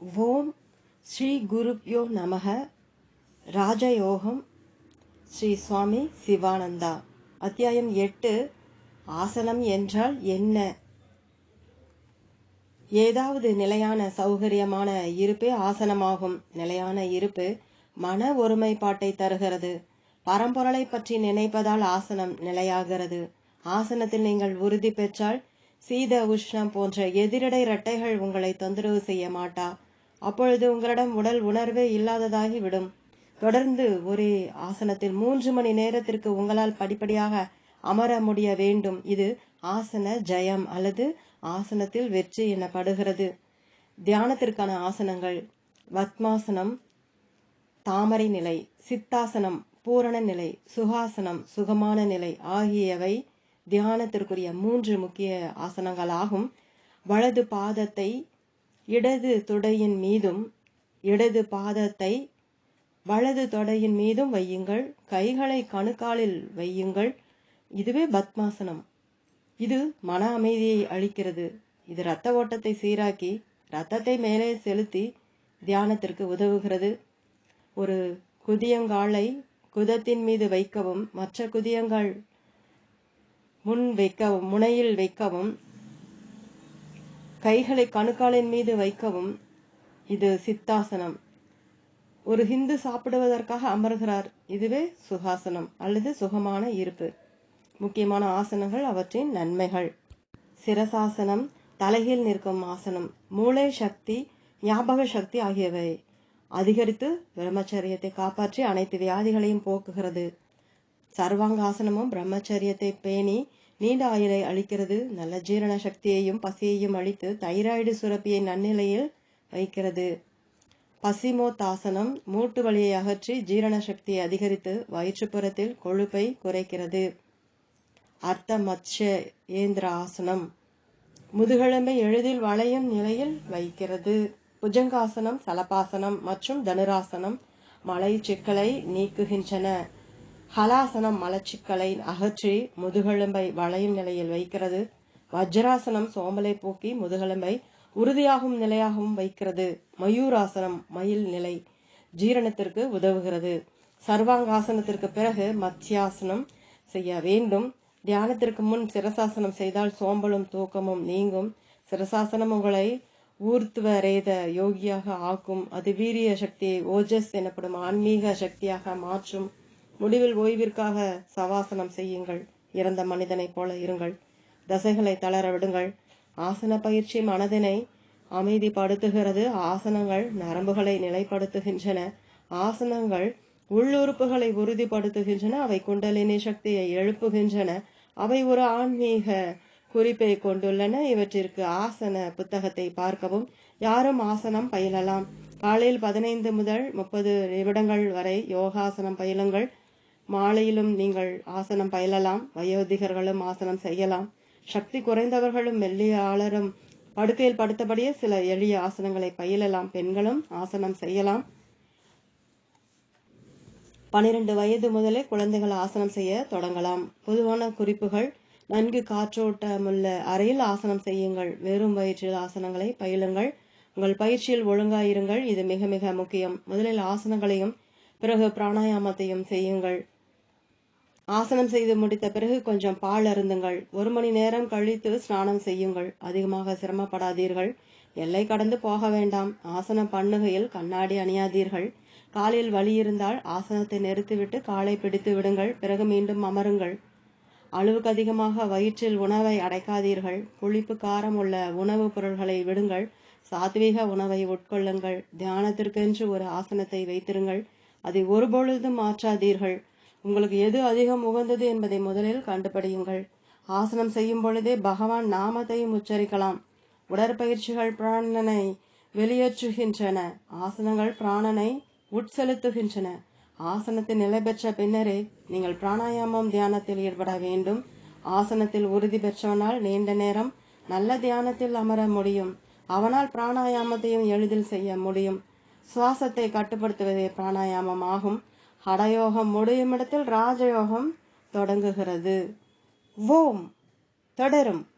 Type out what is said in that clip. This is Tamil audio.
ஓம் ஸ்ரீ குருப்யோ நமக. ராஜயோகம் ஸ்ரீ சுவாமி சிவானந்தா. அத்தியாயம் எட்டு ஆசனம் என்றால் என்ன? ஏதாவது நிலையான சௌகரியமான இருப்பே ஆசனமாகும். நிலையான இருப்பு மன ஒருமைப்பாட்டை தருகிறது. பரம்பொருளை பற்றி நினைப்பதால் ஆசனம் நிலையாகிறது. ஆசனத்தில் நீங்கள் உறுதி பெற்றால் சீத உஷ்ணம் போன்ற எதிரடை இரட்டைகள் உங்களை தொந்தரவு செய்ய மாட்டா. அப்பொழுது உங்களிடம் உடல் உணர்வே இல்லாததாகி விடும் தொடர்ந்து ஒரே ஆசனத்தில் மூன்று மணி நேரத்திற்கு உங்களால் படிப்படியாக அமர முடிய வேண்டும். இது ஆசன ஜெயம் அல்லது ஆசனத்தில் வெற்றி எனப்படுகிறது. தியானத்திற்கான ஆசனங்கள். வத்மாசனம் தாமரை நிலை சித்தாசனம் பூரண நிலை சுகாசனம் சுகமான நிலை ஆகியவை தியானத்திற்குரிய மூன்று முக்கிய ஆசனங்களாகும். வலது பாதத்தை இடது தொடையின் மீதும் இடது பாதத்தை வலது தொடையின் மீதும் வையுங்கள். கைகளை கணுக்காலில் வையுங்கள். இதுவே பத்மாசனம். இது மன அமைதியை அளிக்கிறது. இது இரத்த ஓட்டத்தை சீராக்கி இரத்தத்தை மேலே செலுத்தி தியானத்திற்கு உதவுகிறது. ஒரு குதியங்காலை குதத்தின் மீது வைக்கவும் மற்ற குதியங்கள் முன் வைக்கவும் முனையில் வைக்கவும் கைகளை கணுக்காலின் மீது வைக்கவும் இது சித்தாசனம். ஒரு ஹிந்து சாப்பிடுவதற்காக அமர்கிறார் இதுவே சுகாசனம் அல்லது சுகமான இருப்பு. முக்கியமான ஆசனங்கள் அவற்றின் நன்மைகள். சிரசாசனம் தலைகீழ் நிற்கும் ஆசனம் மூளை சக்தி ஞாபக சக்தி ஆகியவை. அதிகரித்து பிரம்மச்சரியத்தை காப்பாற்றி அனைத்து வியாதிகளையும் போக்குகிறது. சர்வாங்காசனமும் பிரம்மச்சரியத்தை பேணி நீண்ட ஆயுளை அளிக்கிறது நல்ல ஜீரண சக்தியையும் பசியையும் அளித்து தைராய்டு சுரப்பியை நன்னிலையில் வைக்கிறது. பசிமோத்தாசனம் மூட்டு வலியை அகற்றி ஜீரண சக்தியை அதிகரித்து வயிற்றுப்புறத்தில் கொழுப்பை குறைக்கிறது. அர்த்த மச்ச ஏந்திர ஆசனம் முதுகெலும்பை எளிதில் வளையும் நிலையில் வைக்கிறது. புஜங்காசனம் சலபாசனம் மற்றும் தனுராசனம் மலை சிக்கலை நீக்குகின்றன. ஹலாசனம் மலச்சிக்கலை அகற்றி முதுகெலும்பை வளையும் நிலையில் வைக்கிறது. வஜ்ராசனம் சோம்பலை போக்கி முதுகெலும்பை உறுதியாகும் நிலையாகவும் வைக்கிறது. மயூராசனம் மயில் நிலை ஜீரணத்திற்கு உதவுகிறது. சர்வாங்காசனத்திற்கு பிறகு மத்தியாசனம் செய்ய வேண்டும். தியானத்திற்கு முன் சிரசாசனம் செய்தால் சோம்பலும் தூக்கமும் நீங்கும். சிரசாசனம் உங்களை ஊர்த்துவ ரேத யோகியாக ஆக்கும். அது வீரிய சக்தியை ஓஜஸ் எனப்படும் ஆன்மீக சக்தியாக மாற்றும். முடிவில் ஓய்விற்காக சவாசனம் செய்யுங்கள். இறந்த மனிதனைப் போல இருங்கள். தசைகளை தளர விடுங்கள். ஆசன பயிற்சி மனதினை அமைதிப்படுத்துகிறது. ஆசனங்கள் நரம்புகளை நிலைப்படுத்துகின்றன. ஆசனங்கள் உள்ளுறுப்புகளை உறுதிப்படுத்துகின்றன. அவை குண்டலினி சக்தியை எழுப்புகின்றன. அவை ஒரு ஆன்மீக குறிப்பை கொண்டுள்ளன. இவற்றிற்கு ஆசன புத்தகத்தை பார்க்கவும். யாரும் ஆசனம் பயிலலாம். காலையில் பதினைந்து முதல் முப்பது நிமிடங்கள் வரை யோகாசனம் பயிலுங்கள். மாலையிலும் நீங்கள் ஆசனம் பயிலலாம் வயோதிகர்களும் ஆசனம் செய்யலாம். சக்தி குறைந்தவர்களும் மெல்லியாளரும் படுக்கையில் படுத்தபடியே சில எளிய ஆசனங்களை பயிலலாம். பெண்களும் ஆசனம் செய்யலாம். பனிரெண்டு வயது முதலே குழந்தைகள் ஆசனம் செய்ய தொடங்கலாம். பொதுவான குறிப்புகள் நன்கு காற்றோட்டமுள்ள அறையில் ஆசனம் செய்யுங்கள். வெறும் வயிற்றில் ஆசனங்களை பயிலுங்கள். உங்கள் பயிற்சியில் ஒழுங்காயிருங்கள். இது மிக மிக முக்கியம். முதலில் ஆசனங்களையும் பிறகு பிராணாயாமத்தையும் செய்யுங்கள். ஆசனம் செய்து முடித்த பிறகு கொஞ்சம் பால் அருந்துங்கள். ஒரு மணி நேரம் கழித்து ஸ்நானம் செய்யுங்கள். அதிகமாக சிரமப்படாதீர்கள். எல்லை கடந்து போக வேண்டாம். ஆசனம் பண்ணுகையில் கண்ணாடி அணியாதீர்கள். காலில் வலி இருந்தால் ஆசனத்தை நிறுத்திவிட்டு காலை பிடித்து விடுங்கள். பிறகு மீண்டும் அமருங்கள். அளவுக்கு அதிகமாக வயிற்றில் உணவை அடைக்காதீர்கள். புளிப்பு காரம் உள்ள உணவுப் பொருள்களை விடுங்கள். சாத்வீக உணவை உட்கொள்ளுங்கள். தியானத்திற்கென்று ஒரு ஆசனத்தை வைத்திருங்கள். அதை ஒருபொழுதும் மாற்றாதீர்கள். உங்களுக்கு எது அதிகம் உகந்தது என்பதை முதலில் கண்டுபிடியுங்கள். ஆசனம் செய்யும் பொழுதே பகவான் நாமத்தையும் உச்சரிக்கலாம். உடற்பயிற்சிகள் பிராணனை வெளியேற்றுகின்றன. ஆசனங்கள் பிராணனை உட்செலுத்துகின்றன. ஆசனத்தில் நிலை பெற்ற பின்னரே நீங்கள் பிராணாயாமம் தியானத்தில் ஈடுபட வேண்டும். ஆசனத்தில் உறுதி பெற்றவனால் நீண்ட நேரம் நல்ல தியானத்தில் அமர முடியும். அவனால் பிராணாயாமத்தையும் எளிதில் செய்ய முடியும். சுவாசத்தை கட்டுப்படுத்துவதே பிராணாயாமம் ஆகும். ஹடயோகம் முடியும் இடத்தில் ராஜயோகம் தொடங்குகிறது. ஓம். தொடரும்.